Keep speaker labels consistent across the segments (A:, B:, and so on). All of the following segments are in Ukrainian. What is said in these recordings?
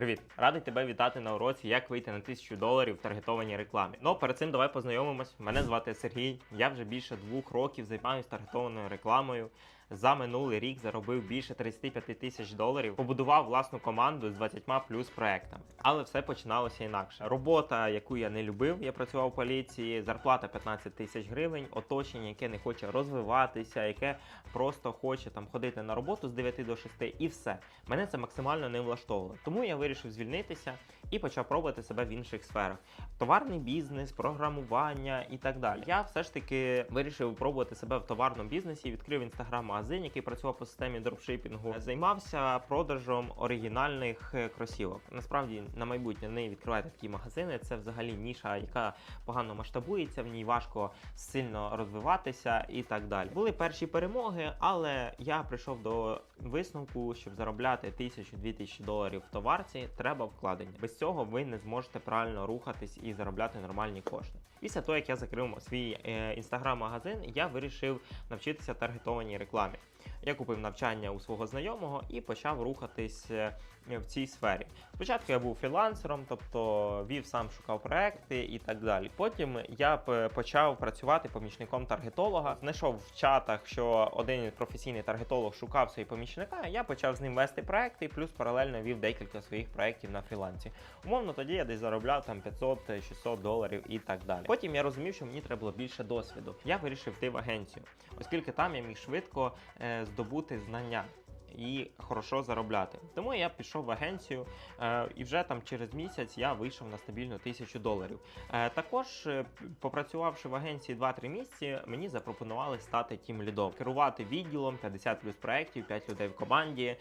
A: Привіт, радий тебе вітати на уроці, як вийти на 1000 доларів в таргетованій рекламі. Ну перед цим давай познайомимось. Мене звати Сергій. Я вже більше двох років займаюся таргетованою рекламою. За минулий рік заробив більше 35 тисяч доларів, побудував власну команду з 20 плюс проектами. Але все починалося інакше. Робота, яку я не любив, я працював у поліції, зарплата 15 тисяч гривень, оточення, яке не хоче розвиватися, яке просто хоче там ходити на роботу з 9 до 6 і все. Мене це максимально не влаштовувало. Тому я вирішив звільнитися і почав пробувати себе в інших сферах: товарний бізнес, програмування і так далі. Я все ж таки вирішив пробувати себе в товарному бізнесі. Відкрив інстаграм-магазин, який працював по системі дропшипінгу. Займався продажем оригінальних е, кросівок. Насправді на майбутнє не відкривайте такі магазини. Це взагалі ніша, яка погано масштабується, в ній важко сильно розвиватися і так далі. Були перші перемоги, але я прийшов до висновку, щоб заробляти тисячу-дві тисячі доларів в товарці, треба вкладення. Без цього ви не зможете правильно рухатись і заробляти нормальні кошти. Після того, як я закрив свій е, інстаграм-магазин, я вирішив навчитися таргетованій рекламі. Я купив навчання у свого знайомого і почав рухатись е, в цій сфері. Спочатку я був фрілансером, тобто вів сам шукав проекти і так далі. Потім я почав працювати помічником таргетолога. Знайшов в чатах, що один професійний таргетолог шукав свої помічника. Я почав з ним вести проекти, плюс паралельно вів декілька своїх проєктів на фрілансі. Умовно, тоді я десь заробляв там 500-600 доларів і так далі. Потім я розумів, що мені треба було більше досвіду. Я вирішив йти в агенцію, оскільки там я міг швидко е, здобути знання. І хорошо заробляти. Тому я пішов в агенцію, е, і вже там через місяць я вийшов на стабільну тисячу доларів. Е, також, е, попрацювавши в агенції 2-3 місяці, мені запропонували стати тім лідом, керувати відділом 50 плюс проєктів, 5 людей в команді.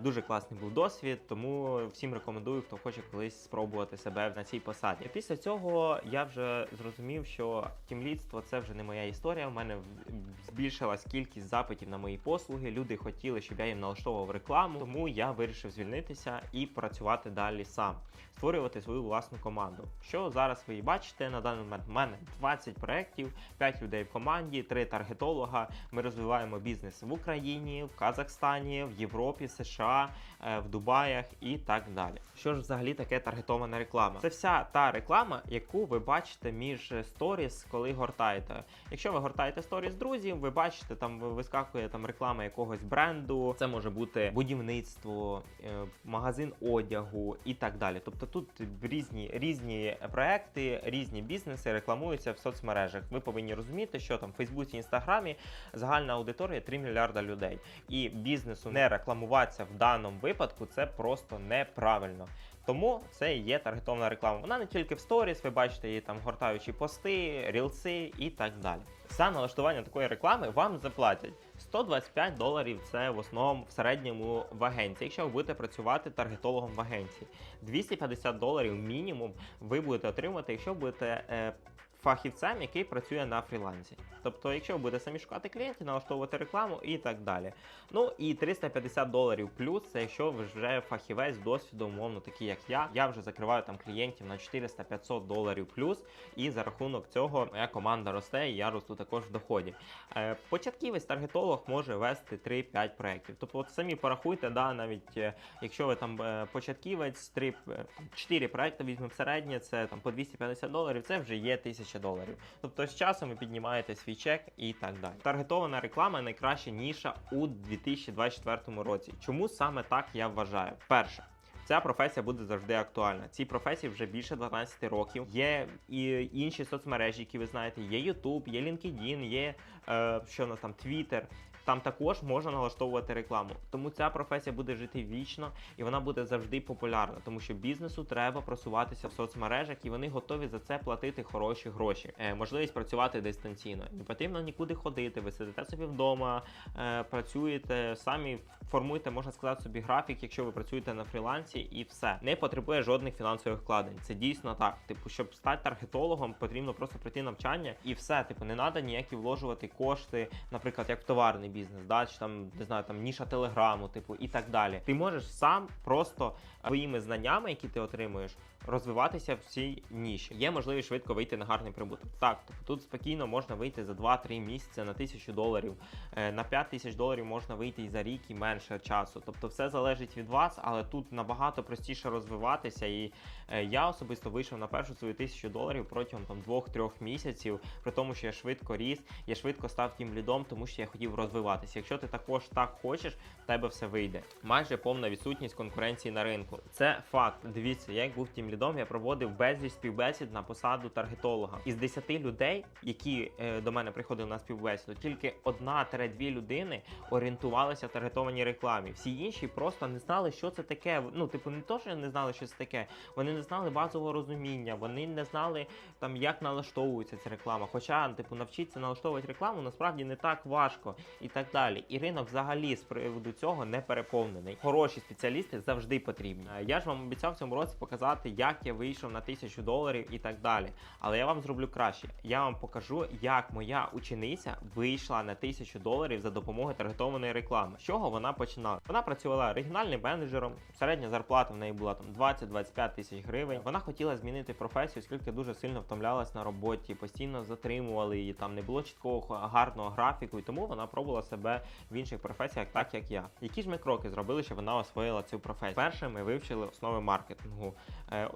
A: Дуже класний був досвід, тому всім рекомендую, хто хоче колись спробувати себе на цій посаді. Після цього я вже зрозумів, що тімлідство це вже не моя історія. У мене збільшилась кількість запитів на мої послуги. Люди хотіли, щоб я їм налаштовував рекламу. Тому я вирішив звільнитися і працювати далі сам, створювати свою власну команду. Що зараз ви бачите на даний момент? У мене 20 проєктів, 5 людей в команді, 3 таргетолога. Ми розвиваємо бізнес в Україні, в Казахстані, в Європі, США, е, в Дубаях і так далі. Що ж взагалі таке таргетована реклама? Це вся та реклама, яку ви бачите між сторіс, коли гортаєте. Якщо ви гортаєте сторіс друзів, ви бачите, там вискакує там реклама якогось бренду. Це може бути будівництво, е, магазин одягу і так далі. Тобто тут різні різні проекти, різні бізнеси рекламуються в соцмережах. Ви повинні розуміти, що там в Фейсбуці, Інстаграмі загальна аудиторія 3 мільярда людей. І бізнесу не рекламуватися в даному випадку це просто неправильно. Тому це є таргетована реклама. Вона не тільки в сторіс, ви бачите її там гортаючі пости, рілси і так далі. За налаштування такої реклами вам заплатять 125 доларів. Це в основному в середньому в агенції. Якщо ви будете працювати таргетологом в агенції, 250 доларів мінімум ви будете отримати, якщо будете. Е, Фахівцем, який працює на фрілансі. Тобто, якщо ви будете самі шукати клієнтів, налаштовувати рекламу і так далі. Ну і 350 доларів плюс, це якщо ви вже фахівець з досвідом, умовно, такий як я. Я вже закриваю там клієнтів на 400-500 доларів плюс, і за рахунок цього моя команда росте, і я росту також в доході. Е, початківець таргетолог може вести 3-5 проєктів. Тобто, от самі порахуйте, да, навіть е, якщо ви там е, початківець, 3, 4 проекти візьмемо середнє, це там по 250 доларів, це вже є 1000 доларів. Тобто з часом ви піднімаєте свій чек і так далі. Таргетована реклама найкраща ніша у 2024 році. Чому саме так я вважаю? Перше. Ця професія буде завжди актуальна. Цій професії вже більше 12 років. Є і інші соцмережі, які ви знаєте. Є YouTube, є LinkedIn, є е, що у нас там Twitter. Там також можна налаштовувати рекламу. Тому ця професія буде жити вічно і вона буде завжди популярна, тому що бізнесу треба просуватися в соцмережах, і вони готові за це платити хороші гроші. Е, можливість працювати дистанційно. Не потрібно нікуди ходити. Ви сидите собі вдома, е, працюєте, самі формуєте, можна сказати, собі графік, якщо ви працюєте на фрілансі, і все не потребує жодних фінансових вкладень. Це дійсно так. Типу, щоб стати таргетологом, потрібно просто пройти навчання і все. Типу, не треба ніякі вложувати кошти, наприклад, як в товарний бізнес, да, чи там не знаю, там ніша телеграму, типу, і так далі. Ти можеш сам просто своїми знаннями, які ти отримуєш, розвиватися в цій ніші. Є можливість швидко вийти на гарний прибуток. Так, тобто тут спокійно можна вийти за 2-3 місяці на тисячу доларів. Е, На 5 тисяч доларів можна вийти і за рік, і менше часу. Тобто, все залежить від вас, але тут набагато простіше розвиватися. І е, я особисто вийшов на першу свою тисячу доларів протягом там 2-3 місяців, при тому, що я швидко ріс, я швидко став тим лідом, тому що я хотів розвиватися. Якщо ти також так хочеш, в тебе все вийде. Майже повна відсутність конкуренції на ринку. Це факт. Дивіться, я як був тим лідом, я проводив безліч співбесід на посаду таргетолога. Із 10 людей, які е, до мене приходили на співбесіду, тільки одна-дві людини орієнтувалися в таргетованій рекламі. Всі інші просто не знали, що це таке. Ну, типу, не то, що не знали, що це таке. Вони не знали базового розуміння, вони не знали там, як налаштовується ця реклама. Хоча, типу, навчитися налаштовувати рекламу насправді не так важко і так далі. І ринок взагалі з приводу цього не переповнений. Хороші спеціалісти завжди потрібні. Е, Я ж вам обіцяв в цьому році показати, як я вийшов на тисячу доларів і так далі. Але я вам зроблю краще. Я вам покажу, як моя учениця вийшла на тисячу доларів за допомогою таргетованої реклами. З чого вона починала? Вона працювала регіональним менеджером. Середня зарплата в неї була там 20-25 тисяч гривень. Вона хотіла змінити професію, оскільки дуже сильно втомлялась на роботі, постійно затримували її. Там не було чіткого гарного графіку, і тому вона пробувала себе в інших професіях, так як я. Які ж ми кроки зробили, щоб вона освоїла цю професію? Перше, ми вивчили основи маркетингу.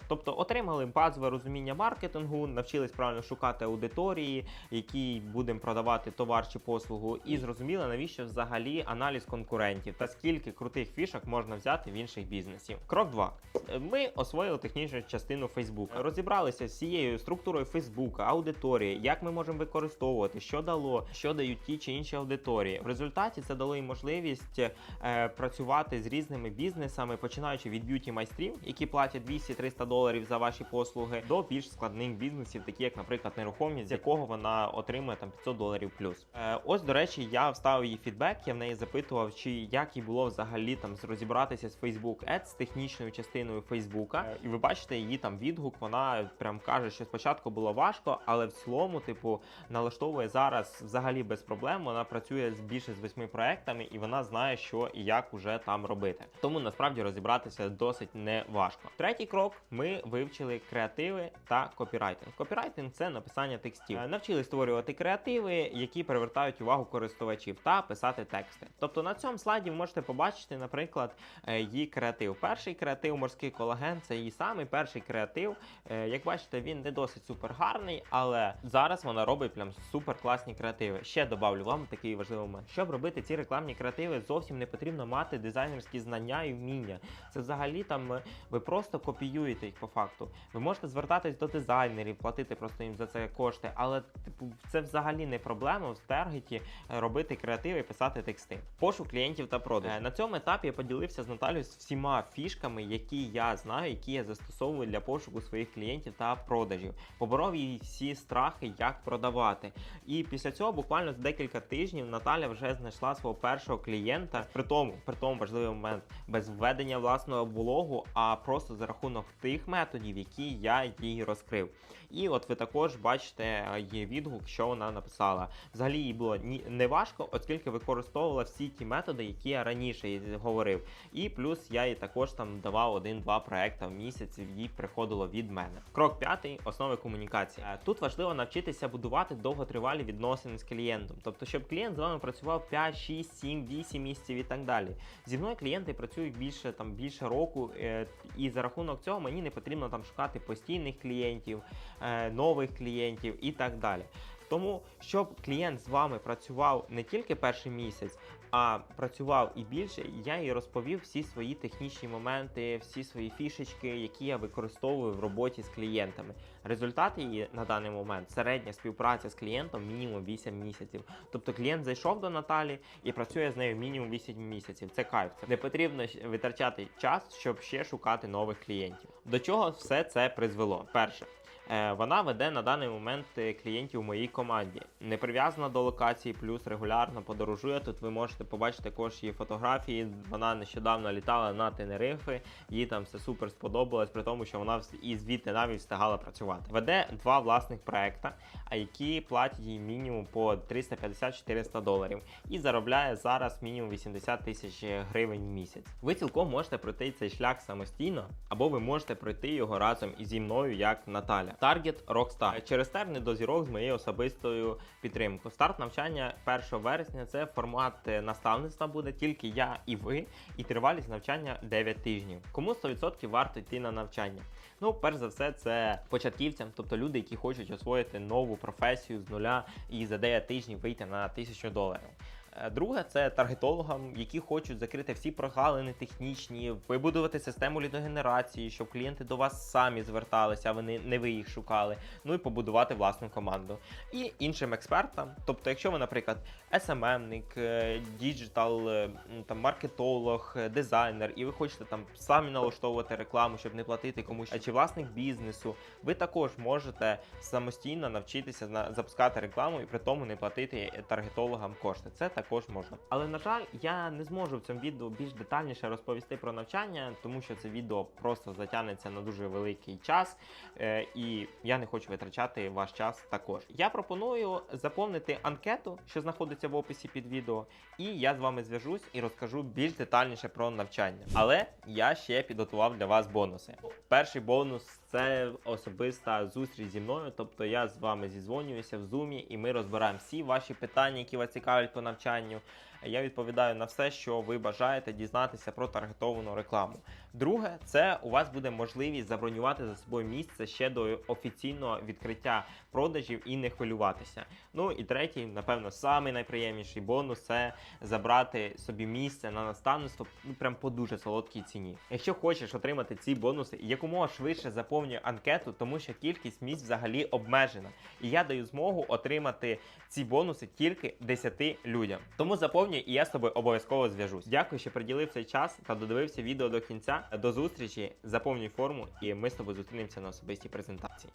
A: Тобто отримали базове розуміння маркетингу, навчились правильно шукати аудиторії, які будемо продавати товар чи послугу, і зрозуміли, навіщо взагалі аналіз конкурентів та скільки крутих фішок можна взяти в інших бізнесів. Крок 2. Ми освоїли технічну частину Фейсбука, розібралися з цією структурою Фейсбука, аудиторії, як ми можемо використовувати, що дало, що дають ті чи інші аудиторії. В результаті це дало їм можливість е, працювати з різними бізнесами, починаючи від б'юті майстрів, які платять 200-300 доларів за ваші послуги, до більш складних бізнесів, такі як, наприклад, нерухомість, з якого вона отримує там 500 доларів плюс. Е, ось, до речі, я вставив її фідбек. Я в неї запитував, чи як їй було взагалі там розібратися з Facebook Ads, з технічною частиною Фейсбука. І ви бачите її там відгук. Вона прям каже, що спочатку було важко, але в цілому, типу, налаштовує зараз взагалі без проблем. Вона працює з більше з восьми проектами, і вона знає, що і як уже там робити. Тому насправді розібратися досить не важко. Третій крок: ми вивчили креативи та копірайтинг. Копірайтинг це написання текстів. Е, Навчили створювати креативи, які привертають увагу користувачів, та писати тексти. Тобто на цьому слайді ви можете побачити, наприклад, е, її креатив. Перший креатив морський колаген це її самий перший креатив. Е, Як бачите, він не досить супер гарний, але зараз вона робить прям супер класні креативи. Ще добавлю вам такий важливий момент. Щоб робити ці рекламні креативи, зовсім не потрібно мати дизайнерські знання і вміння. Це взагалі там ви просто копіюєте їх по факту. Ви можете звертатись до дизайнерів, платити просто їм за це кошти, але типу це взагалі не проблема в Таргеті е, робити креативи і писати тексти. Пошук клієнтів та продаж. Е, На цьому етапі я поділився з Наталією з всіма фішками, які я знаю, які я застосовую для пошуку своїх клієнтів та продажів. Поборов їй всі страхи, як продавати. І після цього, буквально за декілька тижнів, Наталя вже знайшла свого першого клієнта. При тому, при тому важливий момент, без введення власного блогу, а просто за рахунок тих методів, які я їй розкрив. І от ви також бачите е, її відгук, що вона написала. Взагалі їй було не важко, оскільки використовувала всі ті методи, які я раніше говорив. І плюс я їй також там давав один-два проекти в місяць, їй приходило від мене. Крок п'ятий основи комунікації. Е, Тут важливо навчитися будувати довготривалі відносини з клієнтом, тобто, щоб клієнт з вами працював 5, 6, 7, 8 місяців і так далі. Зі мною клієнти працюють більше там більше року, е, і за рахунок цього мені не потрібно там шукати постійних клієнтів, е, нових клієнтів і так далі. Тому, щоб клієнт з вами працював не тільки перший місяць, а працював і більше, я їй розповів всі свої технічні моменти, всі свої фішечки, які я використовую в роботі з клієнтами. Результат її на даний момент середня співпраця з клієнтом мінімум 8 місяців. Тобто клієнт зайшов до Наталі і працює з нею мінімум 8 місяців. Це кайф. Це не потрібно витрачати час, щоб ще шукати нових клієнтів. До чого все це призвело? Перше. Е, Вона веде на даний момент е, клієнтів у моїй команді. Не прив'язана до локації, плюс регулярно подорожує. Тут ви можете побачити також її фотографії. Вона нещодавно літала на Тенерифи. Їй там все супер сподобалось, при тому, що вона і звідти навіть встигала працювати. Веде два власних проекта, які платять їй мінімум по 350-400 доларів і заробляє зараз мінімум 80 тисяч гривень в місяць. Ви цілком можете пройти цей шлях самостійно, або ви можете пройти його разом із зі мною, як Наталя. Таргет Rockstar. Через терни до зірок з моєю особистою підтримкою. Старт навчання 1 вересня це формат е, наставництва буде тільки я і ви, і тривалість навчання 9 тижнів. Кому 100% варто йти на навчання? Ну, перш за все, це початківцям, тобто люди, які хочуть освоїти нову професію з нуля і за 9 тижнів вийти на 1000 доларів. Е, Друге, це таргетологам, які хочуть закрити всі прогалини технічні, вибудувати систему лідогенерації, щоб клієнти до вас самі зверталися, а вони не ви їх шукали. Ну і побудувати власну команду. І іншим експертам, тобто, якщо ви, наприклад, SMM-ник, е, діджитал, е, там маркетолог, дизайнер, і ви хочете там самі налаштовувати рекламу, щоб не платити комусь, чи власник бізнесу, ви також можете самостійно навчитися запускати рекламу і при тому не платити таргетологам кошти. Це також можна. Але на жаль, я не зможу в цьому відео більш детальніше розповісти про навчання, тому що це відео просто затягнеться на дуже великий час, е, і я не хочу витрачати ваш час також. Я пропоную заповнити анкету, що знаходиться в описі під відео, і я з вами зв'яжусь і розкажу більш детальніше про навчання. Але я ще підготував для вас бонуси. Перший бонус це особиста зустріч зі мною. Тобто я з вами зізвонююся в зумі, і ми розбираємо всі ваші питання, які вас цікавлять по навчанню. Я відповідаю на все, що ви бажаєте дізнатися про таргетовану рекламу. Друге, це у вас буде можливість забронювати за собою місце ще до офіційного відкриття продажів і не хвилюватися. Ну і третій, напевно, самий найприємніший бонус це забрати собі місце на наставництво ну прям по дуже солодкій ціні. Якщо хочеш отримати ці бонуси, якомога швидше заповнюй анкету, тому що кількість місць взагалі обмежена. І я даю змогу отримати ці бонуси тільки 10 людям. Тому заповнюй, і я з тобою обов'язково зв'яжусь. Дякую, що приділив цей час та додивився відео до кінця. До зустрічі, заповнюй форму, і ми з тобою зустрінемося на особистій презентації.